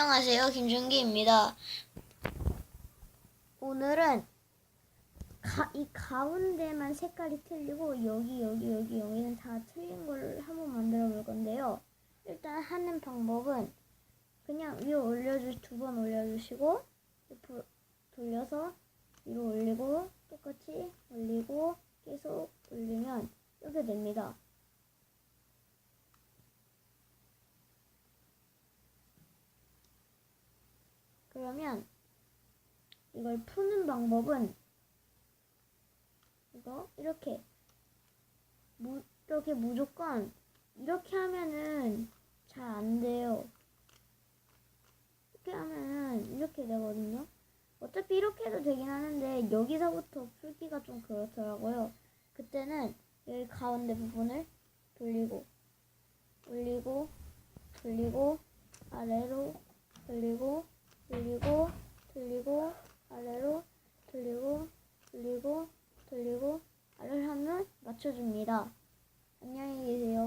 안녕하세요. 김준기입니다. 오늘은 가, 이 가운데만 색깔이 틀리고 여기 여기 여기 여기는 다 틀린 걸 한번 만들어 볼 건데요. 일단 하는 방법은 그냥 위로 올려주 두 번 올려주시고 돌려서 위로 올리고 똑같이 올리고 계속 올리면 이렇게 됩니다. 그러면 이걸 푸는 방법은 이거 이렇게 무, 이렇게 무조건 이렇게 하면은 잘 안 돼요. 이렇게 하면은 이렇게 되거든요. 어차피 이렇게 해도 되긴 하는데 여기서부터 풀기가 좀 그렇더라고요. 그때는 여기 가운데 부분을 돌리고 올리고 돌리고 아래로 돌리고 돌리고 돌리고 아래로 돌리고 돌리고 돌리고 아래로 하면 맞춰줍니다. 안녕히 계세요.